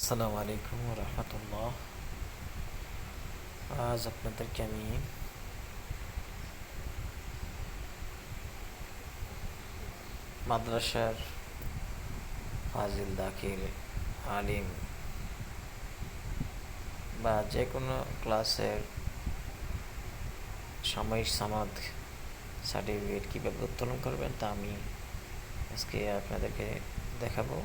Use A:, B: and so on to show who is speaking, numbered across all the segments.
A: আসসালামু আলাইকুম রহমতুল্লাহ। আজ আপনাদেরকে আমি মাদ্রাসার ফাজিল দাখিল আলিম বা যে কোনো ক্লাসের সাময়িক সামাদ সার্টিফিকেট কীভাবে উত্তোলন করবেন তা আমি আজকে আপনাদেরকে দেখাবো।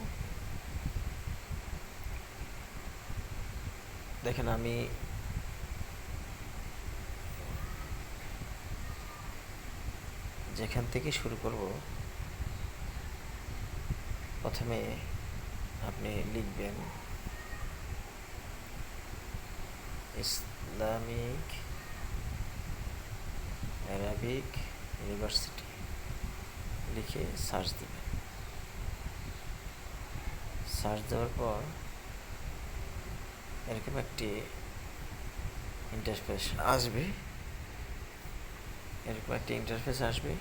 A: দেখেন, আমি যেখান থেকে শুরু করব, প্রথমে আপনি লিখবেন ইসলামিক অ্যারাবিক ইউনিভার্সিটি। লিখে সার্চ দিবেন। সার্চ দেওয়ার পর এরকম একটি ইন্টারফেস আসবে। এরকম একটি ইন্টারফেস আসবে।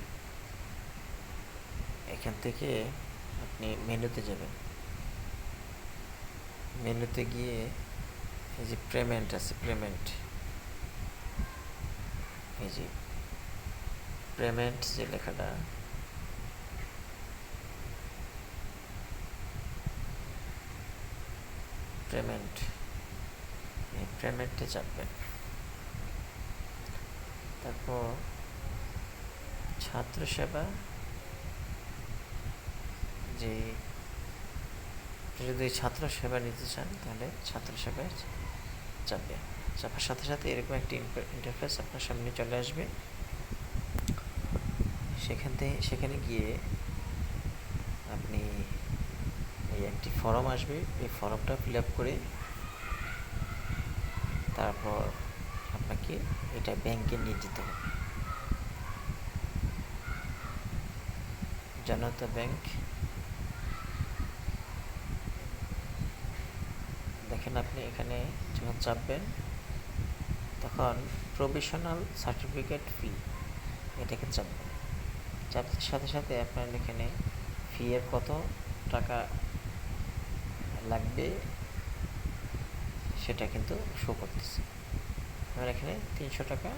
A: এখান থেকে আপনি মেনুতে যাবেন। মেনুতে গিয়ে এই যে পেমেন্ট আছে পেমেন্ট এই যে পেমেন্ট যে লেখাটা পেমেন্ট পেমেন্টে চাপবেন তারপর ছাত্র সেবা, যে যদি ছাত্র সেবা নিতে চান, তাহলে ছাত্র সেবায় চাপবে চাপার সাথে সাথে এরকম একটি ইন্টারফেস আপনার সামনে চলে আসবে। সেখান থেকে, সেখানে গিয়ে আপনি এই একটি ফর্ম আসবে। এই ফর্মটা ফিল আপ করে তারপর আপনাকে এটা ব্যাংকে নিয়ে যেতে হবে। জনতা ব্যাংক। দেখেন আপনি এখানে যখন চাপবেন, তখন প্রভিশনাল সার্টিফিকেট ফি এটাকে চাপবেন। চাপতে সাথে সাথে আপনার এখানে ফি এর কত টাকা লাগবে সেটা কিন্তু শো করতেছে। এবার এখানে তিনশো টাকা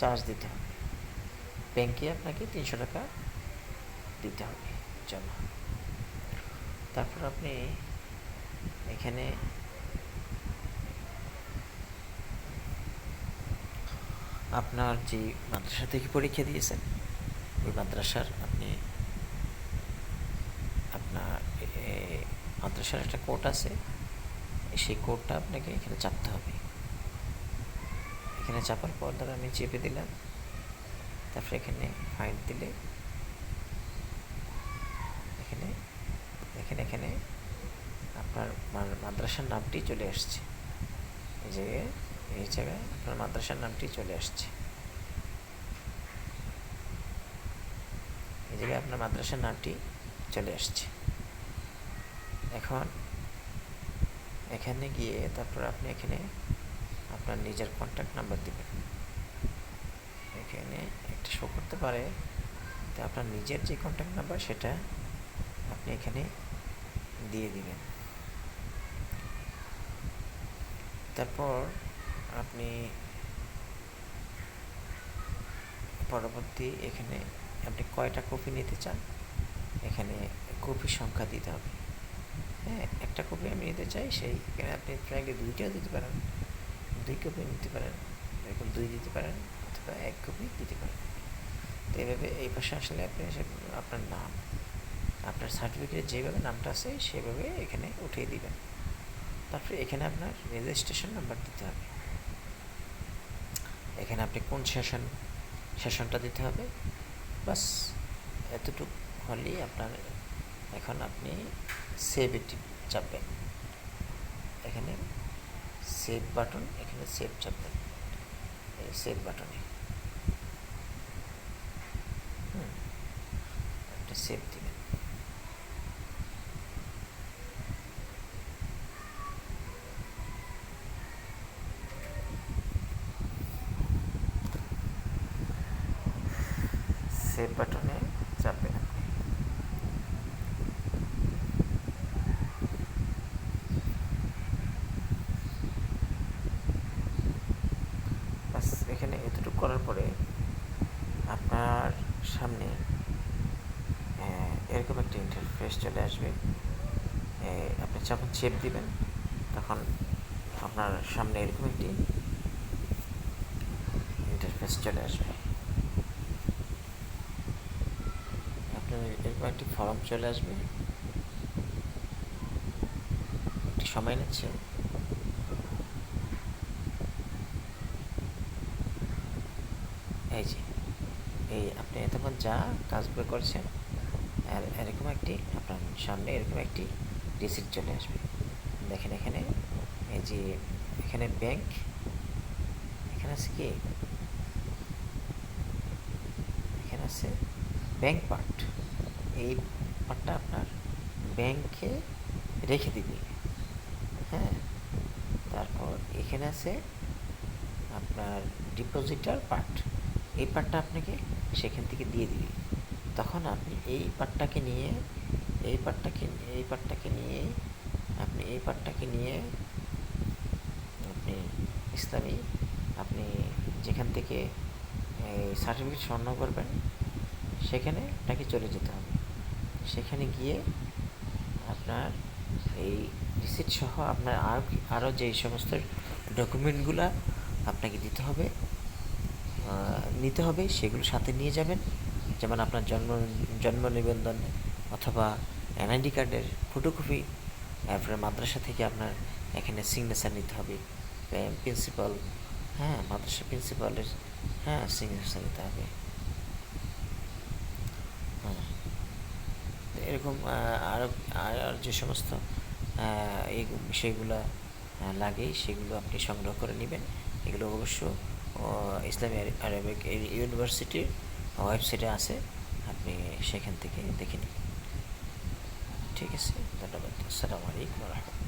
A: চার্জ দিতে হবে। ব্যাংকে আপনাকে তিনশো টাকা দিতে হবে, জমা। তারপর আপনি এখানে আপনার যে মাদ্রাসা থেকে পরীক্ষা দিয়েছেন, ওই মাদ্রাসার আপনি আপনার মাদ্রাসার একটা কোড আছে সেই কোডটা আপনাকে এখানে চাপতে হবে। এখানে চাপার পর ধর আমি চেপে দিলাম, তারপরে এখানে ফাইন দিলে, এখানে এখানে এখানে আপনার মাদ্রাসার নামটি চলে আসছে। এই জায়গায় এই জায়গায় আপনার মাদ্রাসার নামটি চলে আসছে। এই জায়গায় আপনার মাদ্রাসার নামটি চলে আসছে। এখন এখানে গিয়ে তারপর আপনি এখানে আপনার নিজের কন্ট্যাক্ট নাম্বার দিবেন। এখানে একটা শো করতে পারে। তো আপনার নিজের যে কন্ট্যাক্ট নাম্বার সেটা আপনি এখানে দিয়ে দিবেন। তারপর আপনি পরবর্তী এখানে আপনি কয়টা কপি নিতে চান? এখানে কপি সংখ্যা দিতে হবে। হ্যাঁ একটা কপি আমি নিতে চাই, সেই এখানে আপনি চাইলে দুইটাও দিতে পারেন? দুই কপি নিতে পারেন, এরকম দুই দিতে পারেন, অথবা এক কপি দিতে পারেন। তো এইভাবে এই পাশে আসলে আপনি আপনার নাম, আপনার সার্টিফিকেটে যেভাবে নামটা আছে, সেভাবে এখানে উঠিয়ে দিবেন। তারপরে এখানে আপনার রেজিস্ট্রেশন নাম্বার দিতে হবে। এখানে আপনি কোন সেশন সেশনটা দিতে হবে? বাস, এতটুকু হলেই আপনার, এখন আপনি সেভ এটি চাপবেন। এখানে সেভ বাটন এখানে সেভ চাপবেন। এই সেভ বাটনে একটা সেভ দিবেন। সেভ বাটনে চাপবেন আপনি এখানে এতটুকু করার পরে আপনার সামনে এরকম একটা ইন্টারফেস চলে আসবে। আপনি যখন চেপ দিবেন, তখন আপনার সামনে এরকম একটি ইন্টারফেস চলে আসবে। আপনার এরকম একটি ফর্ম চলে আসবে। একটু সময় নিচ্ছে এই যে এই আপনি এতক্ষণ যা কাজগুলো করেছেন আর এরকম একটি আপনার সামনে এরকম একটি রিসিট চলে আসবে। দেখেন এখানে, এই যে এখানে ব্যাংক এখানে আছে কি? এখানে আছে ব্যাংক পার্ট এই পার্টটা আপনার ব্যাংকে রেখে দিবে। হ্যাঁ? তারপর এখানে আছে আপনার ডিপোজিটার পার্ট এই পার্টটা আপনাকে সেখান থেকে দিয়ে দিবে। তখন আপনি এই পার্টটাকে নিয়ে, এই পার্টটাকে এই পার্টটাকে নিয়ে, আপনি এই পার্টটাকে নিয়ে আপনি ইসলামী, আপনি যেখান থেকে সার্টিফিকেট স্বর্ণ করবেন, সেখানে আপনাকে চলে যেতে হবে। সেখানে গিয়ে আপনার এই রিসিট সহ আপনার আরও আরও যে সমস্ত ডকুমেন্টগুলো আপনাকে দিতে হবে নিতে হবে, সেগুলো সাথে নিয়ে যাবেন। যেমন আপনার জন্ম জন্ম নিবন্ধন অথবা এনআইডি কার্ডের ফটোকপি তারপরে মাদ্রাসা থেকে আপনার এখানে সিগনেচার নিতে হবে। প্রিন্সিপাল হ্যাঁ মাদ্রাসা প্রিন্সিপালের হ্যাঁ সিগনেচার নিতে হবে। হ্যাঁ এরকম আরও আর যে সমস্ত এই বিষয়গুলো লাগে, সেগুলো আপনি সংগ্রহ করে নেবেন। এগুলো অবশ্য ইসলামী আরে- আরবিক ইউনিভার্সিটির ওয়েবসাইটে আছে, আপনি সেখান থেকে দেখে নিন। ঠিক আছে, ধন্যবাদ। আসসালামু আলাইকুম রহমতুল্লাহ।